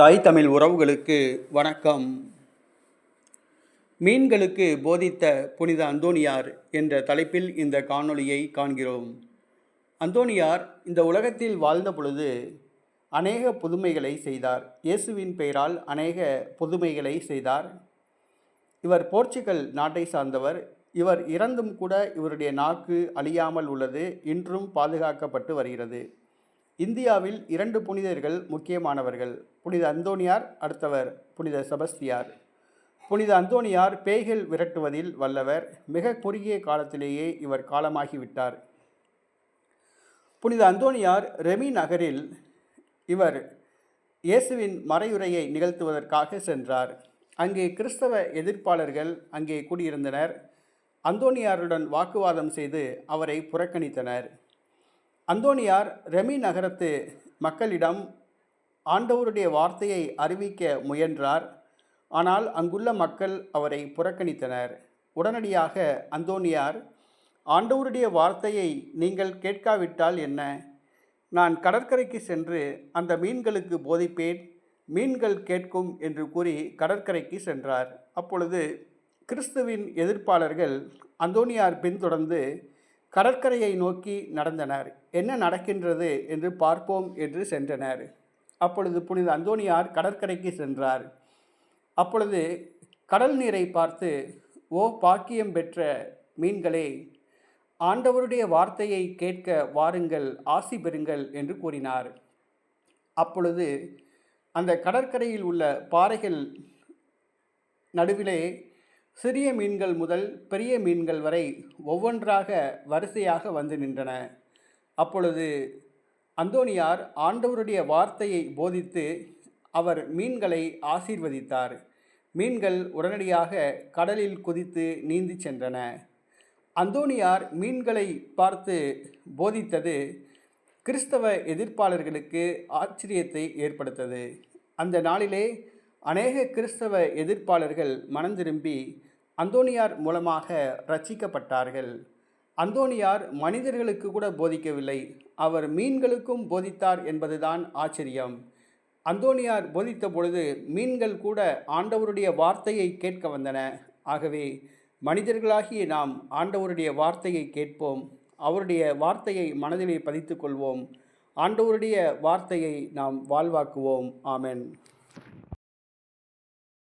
தாய் தமிழ் உறவுகளுக்கு வணக்கம். மீன்களுக்கு போதித்த புனித அந்தோனியார் என்ற தலைப்பில் இந்த காணொளியை காண்கிறோம். அந்தோனியார் இந்த உலகத்தில் வாழ்ந்த பொழுது அநேக புதுமைகளை செய்தார். இயேசுவின் பெயரால் அநேக புதுமைகளை செய்தார். இவர் போர்ச்சுகல் நாட்டை சார்ந்தவர். இவர் இறந்தும் கூட இவருடைய நாக்கு அழியாமல் உள்ளது. இன்றும் பாதுகாக்கப்பட்டு வருகிறது. இந்தியாவில் இரண்டு புனிதர்கள் முக்கியமானவர்கள். புனித அந்தோனியார் அடுத்தவர் புனித செபஸ்தியார். புனித அந்தோனியார் பேய்கள் விரட்டுவதில் வல்லவர். மிக குறுகிய காலத்திலேயே இவர் காலமாகிவிட்டார். புனித அந்தோனியார் ரெமி நகரில் இவர் இயேசுவின் மறையுரையை நிகழ்த்துவதற்காக சென்றார். அங்கே கிறிஸ்தவ எதிர்ப்பாளர்கள் அங்கே கூடியிருந்தனர். அந்தோனியாருடன் வாக்குவாதம் செய்து அவரை புறக்கணித்தனர். அந்தோனியார் ரெமி நகரத்து மக்களிடம் ஆண்டவருடைய வார்த்தையை அறிவிக்க முயன்றார். ஆனால் அங்குள்ள மக்கள் அவரை புறக்கணித்தனர். உடனடியாக அந்தோனியார் ஆண்டவருடைய வார்த்தையை நீங்கள் கேட்காவிட்டால் என்ன? நான் கடற்கரைக்கு சென்று அந்த மீன்களுக்கு போதிப்பேன். மீன்கள் கேட்கும் என்று கூறி கடற்கரைக்கு சென்றார். அப்பொழுது கிறிஸ்துவின் எதிர்ப்பாளர்கள் அந்தோனியார் பின்தொடர்ந்து கடற்கரையை நோக்கி நடந்தனர். என்ன நடக்கின்றது? என்று பார்ப்போம் என்று சென்றனர். அப்பொழுது புனித அந்தோணியார் கடற்கரைக்கு சென்றார். அப்பொழுது கடல் நீரை பார்த்து ஓ பாக்கியம் பெற்ற மீன்களே ஆண்டவருடைய வார்த்தையை கேட்க வாருங்கள் ஆசி பெறுங்கள் என்று கூறினார். அப்பொழுது அந்த கடற்கரையில் உள்ள பாறைகள் நடுவிலே சிறிய மீன்கள் முதல் பெரிய மீன்கள் வரை ஒவ்வொன்றாக வரிசையாக வந்து நின்றன. அப்பொழுது அந்தோனியார் ஆண்டவருடைய வார்த்தையை போதித்து அவர் மீன்களை ஆசீர்வதித்தார். மீன்கள் உடனடியாக கடலில் குதித்து நீந்தி சென்றன. அந்தோனியார் மீன்களை பார்த்து போதித்தது கிறிஸ்தவ எதிர்ப்பாளர்களுக்கு ஆச்சரியத்தை ஏற்படுத்தது. அந்த நாளிலே அநேக கிறிஸ்தவ எதிர்ப்பாளர்கள் மனம் திரும்பி மூலமாக ரட்சிக்கப்பட்டார்கள் அந்தோனியார் மனிதர்களுக்கு கூட போதிக்கவில்லை. அவர் மீன்களுக்கும் போதித்தார் என்பதுதான் ஆச்சரியம். அந்தோனியார் போதித்த பொழுது மீன்கள் கூட ஆண்டவருடைய வார்த்தையை கேட்க வந்தன. ஆகவே மனிதர்களாகிய நாம் ஆண்டவருடைய வார்த்தையை கேட்போம். அவருடைய வார்த்தையை மனதிலே பதித்து கொள்வோம். ஆண்டவருடைய வார்த்தையை நாம் வாழ்வாக்குவோம். ஆமென்.